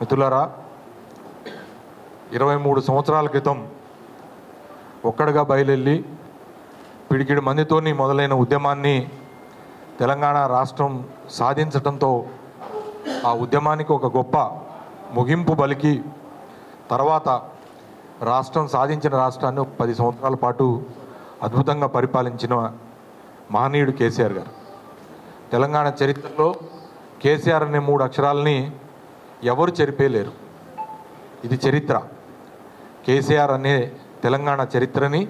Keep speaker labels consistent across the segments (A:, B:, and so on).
A: మిత్రులారా ఇరవై మూడు సంవత్సరాల క్రితం ఒక్కడిగా బయలుదేరి పిడికిడి మందితోని మొదలైన ఉద్యమాన్ని తెలంగాణ రాష్ట్రం సాధించటంతో ఆ ఉద్యమానికి ఒక గొప్ప ముగింపు బలికి తర్వాత రాష్ట్రం సాధించిన రాష్ట్రాన్ని పది సంవత్సరాల పాటు అద్భుతంగా పరిపాలించిన మహనీయుడు కేసీఆర్ గారు. తెలంగాణ చరిత్రలో కేసీఆర్ అనే మూడు అక్షరాలని ఎవరు చెరిపేయలేరు ఇది చరిత్ర. కేసీఆర్ అనే తెలంగాణ చరిత్రని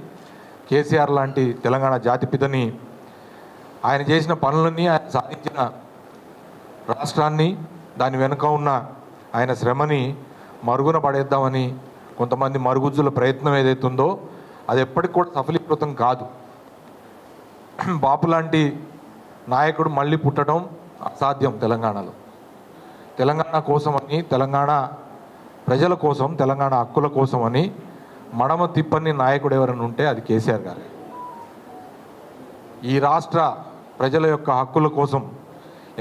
A: కేసీఆర్ లాంటి తెలంగాణ జాతిపితని ఆయన చేసిన పనులన్నీ ఆయన సాధించిన రాష్ట్రాన్ని దాని వెనుక ఉన్న ఆయన శ్రమని మరుగున పడేద్దామని కొంతమంది మరుగుజ్జుల ప్రయత్నం ఏదైతుందో అది ఎప్పటికి కూడా సఫలీకృతం కాదు. బాపు లాంటి నాయకుడు మళ్ళీ పుట్టడం అసాధ్యం తెలంగాణలో. తెలంగాణ కోసమని తెలంగాణ ప్రజల కోసం తెలంగాణ హక్కుల కోసమని మడమ తిప్పని నాయకుడు ఎవరైనా ఉంటే అది కేసీఆర్ గారు. ఈ రాష్ట్ర ప్రజల యొక్క హక్కుల కోసం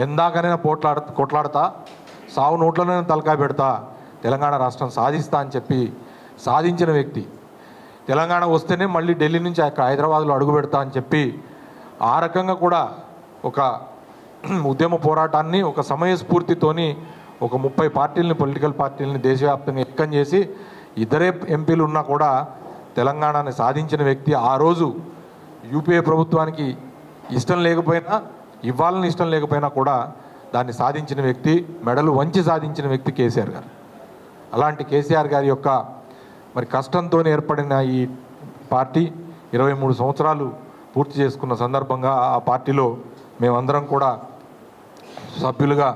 A: ఎందాకనైనా పోట్లాడ కొట్లాడతా సావు నోట్లనైనా తలకాయ పెడతా తెలంగాణ రాష్ట్రం సాధిస్తా అని చెప్పి సాధించిన వ్యక్తి. తెలంగాణ వస్తేనే మళ్ళీ ఢిల్లీ నుంచి ఆ హైదరాబాద్లో అడుగు పెడతా అని చెప్పి ఆ రకంగా కూడా ఒక ఉద్యమ పోరాటాన్ని ఒక సమయస్ఫూర్తితోని ఒక ముప్పై పార్టీలని పొలిటికల్ పార్టీలని దేశవ్యాప్తంగా ఎక్కం చేసి ఇద్దరే ఎంపీలు ఉన్నా కూడా తెలంగాణని సాధించిన వ్యక్తి ఆ రోజు యూపీఏ ప్రభుత్వానికి ఇష్టం లేకపోయినా ఇవ్వాలని ఇష్టం లేకపోయినా కూడా దాన్ని సాధించిన వ్యక్తి మెడలు వంచి సాధించిన వ్యక్తి కేసీఆర్ గారు. అలాంటి కేసీఆర్ గారి యొక్క మరి కష్టంతో ఏర్పడిన ఈ పార్టీ ఇరవై మూడు సంవత్సరాలు పూర్తి చేసుకున్న సందర్భంగా ఆ పార్టీలో మేమందరం కూడా సభ్యులుగా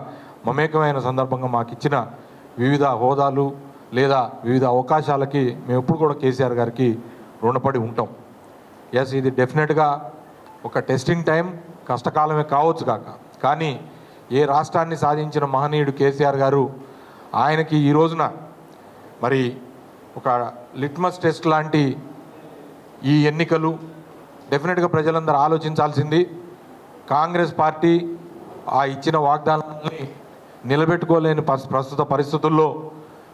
A: మమేకమైన సందర్భంగా మాకు ఇచ్చిన వివిధ హోదాలు లేదా వివిధ అవకాశాలకి మేము ఎప్పుడు కూడా కేసీఆర్ గారికి రుణపడి ఉంటాం. ఎస్ ఇది డెఫినెట్గా ఒక టెస్టింగ్ టైం కష్టకాలమే కావచ్చు కాక. కానీ ఏ రాష్ట్రాన్ని సాధించిన మహనీయుడు కేసీఆర్ గారు ఆయనకి ఈ రోజున మరి ఒక లిట్మస్ టెస్ట్ లాంటి ఈ ఎన్నికలు డెఫినెట్గా ప్రజలందరూ ఆలోచించాల్సింది కాంగ్రెస్ పార్టీ ఆ ఇచ్చిన వాగ్దానాన్ని నిలబెట్టుకోలేని ప్రస్తుత పరిస్థితుల్లో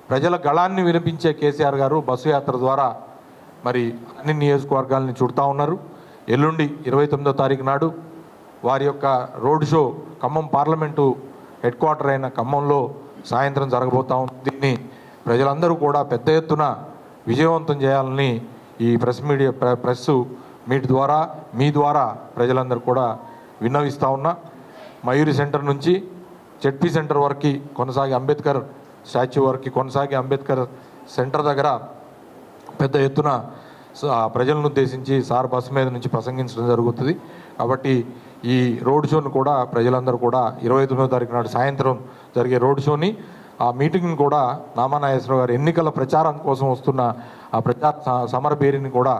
A: ప్రజల గళాన్ని వినిపించే కేసీఆర్ గారు బస్సు యాత్ర ద్వారా మరి అన్ని నియోజకవర్గాలని చుడతా ఉన్నారు. ఎల్లుండి ఇరవై తొమ్మిదో తారీఖు నాడు వారి యొక్క road show Khammam parliament head quarter అయిన ఖమ్మంలో సాయంత్రం జరగబోతా ఉంది. దీన్ని ప్రజలందరూ కూడా పెద్ద ఎత్తున విజయవంతం చేయాలని ఈ ప్రెస్ మీడియా ప్ర- ప్రెస్ మీట్ ద్వారా మీ ద్వారా ప్రజలందరూ కూడా విన్నవిస్తూ ఉన్నా. మయూరి సెంటర్ నుంచి జెడ్పీ సెంటర్ వరకు కొనసాగి అంబేద్కర్ స్టాచ్యూ వరకు కొనసాగి అంబేద్కర్ సెంటర్ దగ్గర పెద్ద ఎత్తున స- ఆ ప్రజలను ఉద్దేశించి సార్ బస్సు మీద నుంచి ప్రసంగించడం జరుగుతుంది. కాబట్టి ఈ రోడ్ షోను కూడా ప్రజలందరూ కూడా ఇరవై తొమ్మిదో తారీఖు నాడు సాయంత్రం జరిగే రోడ్ షోని ఆ మీటింగ్ని కూడా నామానాగేశ్వరరావు గారు ఎన్నికల ప్రచారం కోసం వస్తున్న ఆ ప్రచార సమర పేరుని కూడా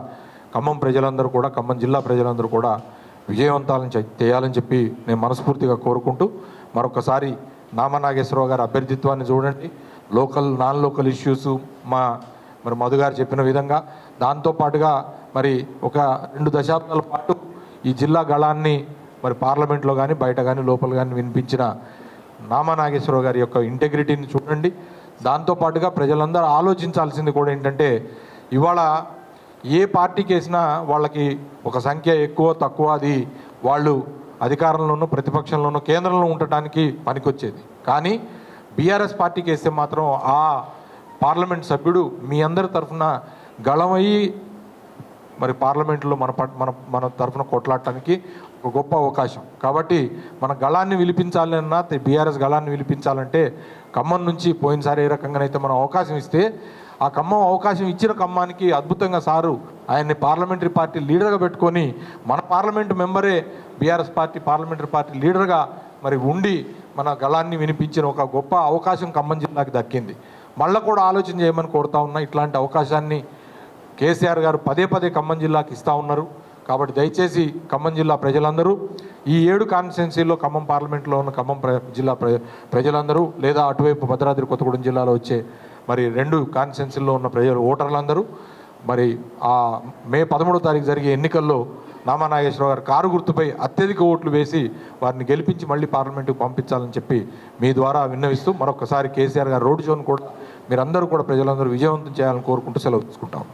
A: ఖమ్మం ప్రజలందరూ కూడా ఖమ్మం జిల్లా ప్రజలందరూ కూడా విజయవంతాలను చేయాలని చెప్పి నేను మనస్ఫూర్తిగా కోరుకుంటూ మరొకసారి నామనాగేశ్వరరావు గారి అభ్యర్థిత్వాన్ని చూడండి. లోకల్ నాన్ లోకల్ ఇష్యూస్ మా మరి మధు గారు చెప్పిన విధంగా దాంతోపాటుగా మరి ఒక రెండు దశాబ్దాల పాటు ఈ జిల్లా గళాన్ని మరి పార్లమెంట్లో కానీ బయట కానీ లోపల కానీ వినిపించిన నామనాగేశ్వరరావు గారి యొక్క ఇంటెగ్రిటీని చూడండి. దాంతోపాటుగా ప్రజలందరూ ఆలోచించాల్సింది కూడా ఏంటంటే ఇవాళ ఏ పార్టీకి వేసినా వాళ్ళకి ఒక సంఖ్య ఎక్కువ తక్కువ అది వాళ్ళు అధికారంలోనూ ప్రతిపక్షంలోనూ కేంద్రంలో ఉండటానికి పనికొచ్చేది. కానీ బీఆర్ఎస్ పార్టీకి వేస్తే మాత్రం ఆ పార్లమెంట్ సభ్యుడు మీ అందరి తరఫున గళమయ్యి మరి పార్లమెంట్లో మన పట్- మన మన తరఫున కొట్లాడటానికి ఒక గొప్ప అవకాశం. కాబట్టి మన గళాన్ని విలిపించాలన్నా బీఆర్ఎస్ గళాన్ని విలిపించాలంటే ఖమ్మం నుంచి పోయినసారి ఏ రకంగానైతే మనం అవకాశం ఇస్తే ఆ ఖమ్మం అవకాశం ఇచ్చిన ఖమ్మానికి అద్భుతంగా సారు. ఆయన్ని పార్లమెంటరీ పార్టీ లీడర్గా పెట్టుకొని మన పార్లమెంట్ మెంబరే బీఆర్ఎస్ పార్టీ పార్లమెంటరీ పార్టీ లీడర్గా మరి ఉండి మన గళాన్ని వినిపించిన ఒక గొప్ప అవకాశం ఖమ్మం జిల్లాకి దక్కింది. మళ్ళీ కూడా ఆలోచన చేయమని కోరుతా ఉన్నా ఇట్లాంటి అవకాశాన్ని కేసీఆర్ గారు పదే పదే ఖమ్మం జిల్లాకి ఇస్తూ ఉన్నారు. కాబట్టి దయచేసి ఖమ్మం జిల్లా ప్రజలందరూ ఈ ఏడు కాన్స్టిట్యున్సీలో ఖమ్మం పార్లమెంట్లో ఉన్న ఖమ్మం ప్ర జిల్లా ప్ర ప్రజలందరూ లేదా అటువైపు భద్రాద్రి కొత్తగూడెం జిల్లాలో వచ్చే మరి రెండు కాన్స్టిట్యున్సీల్లో ఉన్న ప్రజలు ఓటర్లందరూ మరి ఆ మే పదమూడో తారీఖు జరిగే ఎన్నికల్లో నామా నాగేశ్వరరావు గారు కారు గుర్తుపై అత్యధిక ఓట్లు వేసి వారిని గెలిపించి మళ్ళీ పార్లమెంటుకు పంపించాలని చెప్పి మీ ద్వారా విన్నవిస్తూ మరొకసారి కేసీఆర్ గారు రోడ్ షోను కూడా మీరందరూ కూడా ప్రజలందరూ విజయవంతం చేయాలని కోరుకుంటూ సెలవు తీసుకుంటాం.